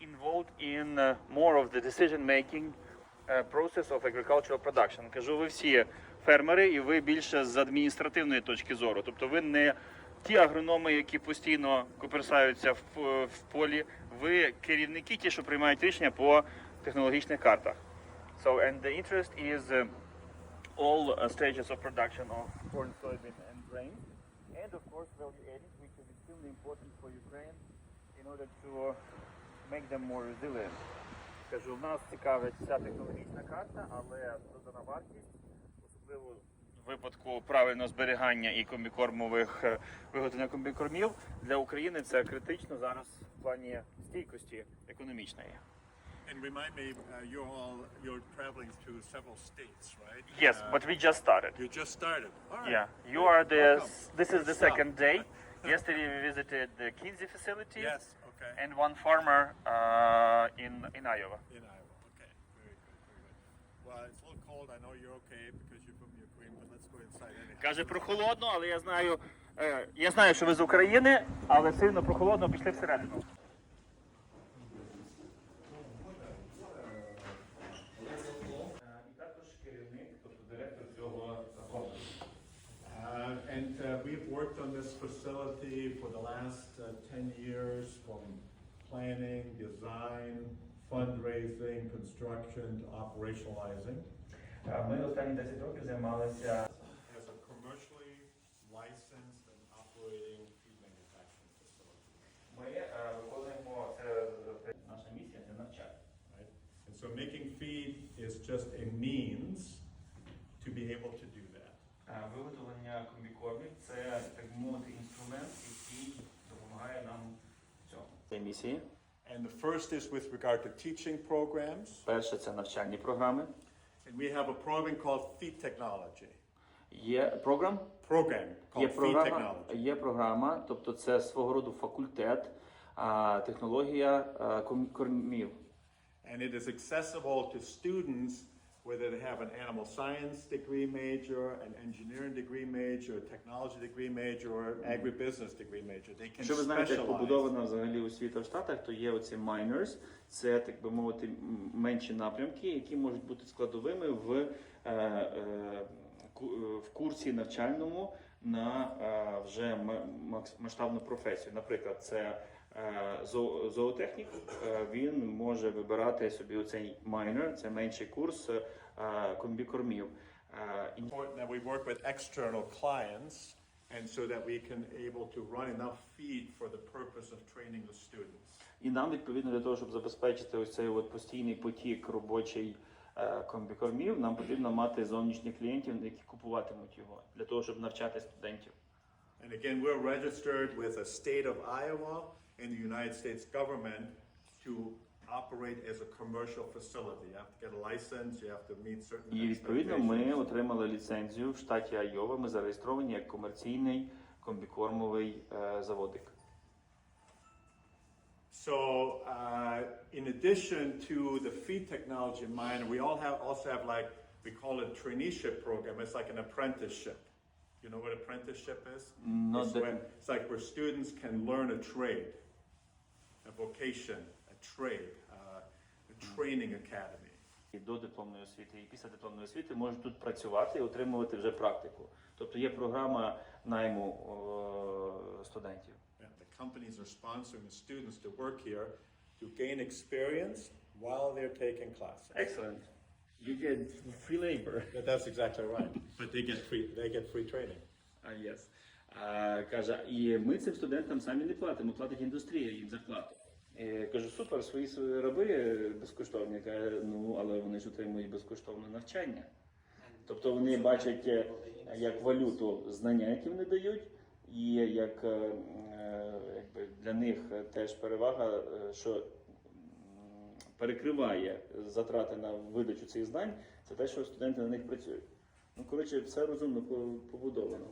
involved in uh, more of the decision making uh, process of agricultural production. Кажу, ви всі фермери, і ви більше з адміністративної точки зору. Тобто ви не ті агрономи, які постійно в, полі. Ви керівники, ті, що приймають рішення по технологічних картах. So, and the interest is uh, all uh, stages of production of corn, soybean, and grain, and of course value added, which is extremely important for Ukraine in order to make them more resilient. Кажу, нас цікавить вся технологічна карта, але додана вартість, особливо в випадку правильного зберігання і комбікормових е, виготовлення комбікормів для України це критично зараз в плані стійкості економічної. And remind me, uh, you're all you're traveling to several states, right? Yes, Uh, but we just started. you just started. All right. Yeah, you are the. Welcome. This is the second day. Yesterday we visited the Kinsey facility Yes. Okay. and one farmer uh, in in Iowa. in Iowa. Okay. Very good. Very good. Well, it's a little cold. I know you're okay because you're from Ukraine, but let's go inside anyhow. Каже прохолодно, але я знаю, е, я знаю, що ви з України, але сильно про холодно пішли всередину. this facility for the last uh, 10 years from planning, design, fundraising, construction to operationalizing. Ми останні 10 років займалися As a commercially licensed and operating feed manufacturing facility. Ми е, виконуємо це е, наша місія це навчання. Right? And so making feed is just a means to be able to do that. Е, Виготовлення комбікормів це так би мовити інструмент, який допомагає нам в цьому. Це місії. And the first is with regard to teaching programs. Перше це навчальні програми. And we have a program called Feed Technology. Є програм, Program є called Feed програма, Technology. є програма, тобто це свого роду факультет, а, технологія а, ком- кормів. And it is accessible to students whether they have an animal science degree major, an engineering degree major, a technology degree major, or agribusiness degree major. They can Якщо ви знаєте, як побудована взагалі освіта в Штатах, то є оці minors, це так би мовити менші напрямки, які можуть бути складовими в, е, е, е, в курсі навчальному на е, вже масштабну професію. Наприклад, це зоотехнік, е, він може вибирати собі оцей minor, це менший курс е, комбікормів. Е, important that we work with external clients and so that we can able to run enough feed for the purpose of training the students. І нам відповідно для того, щоб забезпечити ось цей от постійний потік робочий е, комбікормів, нам потрібно мати зовнішніх клієнтів, які купуватимуть його для того, щоб навчати студентів. And again, we're registered with a state of Iowa and the United States government to operate as a commercial facility. You have to get a license, you have to meet certain І відповідно ми expectations. отримали ліцензію в штаті Айова. Ми зареєстровані як комерційний комбікормовий е, заводик. So, uh, in addition to the feed technology minor, we all have also have like we call it traineeship program. It's like an apprenticeship. You know what apprenticeship is? Not it's, that- when, it's like where students can learn a trade, a vocation, a trade, uh, a training academy. І до дипломної освіти, і після дипломної освіти можуть тут працювати і отримувати вже практику. Тобто є програма найму о, студентів. And the companies are sponsoring the students to work here to gain experience while they're taking classes. Excellent. You get free labor. But that's exactly right. But they get free. They get free training. А, yes. А, каже, і ми цим студентам самі не платимо, платить індустрія їм зарплату. І, кажу, супер, свої свої раби безкоштовні. Каже, ну але вони ж отримують безкоштовне навчання. Тобто вони бачать е, як валюту знання, які вони дають, і як е, е, якби для них теж перевага, е, що перекриває затрати на видачу цих знань, це те, що студенти на них працюють. Ну, коротше, все розумно по- побудовано.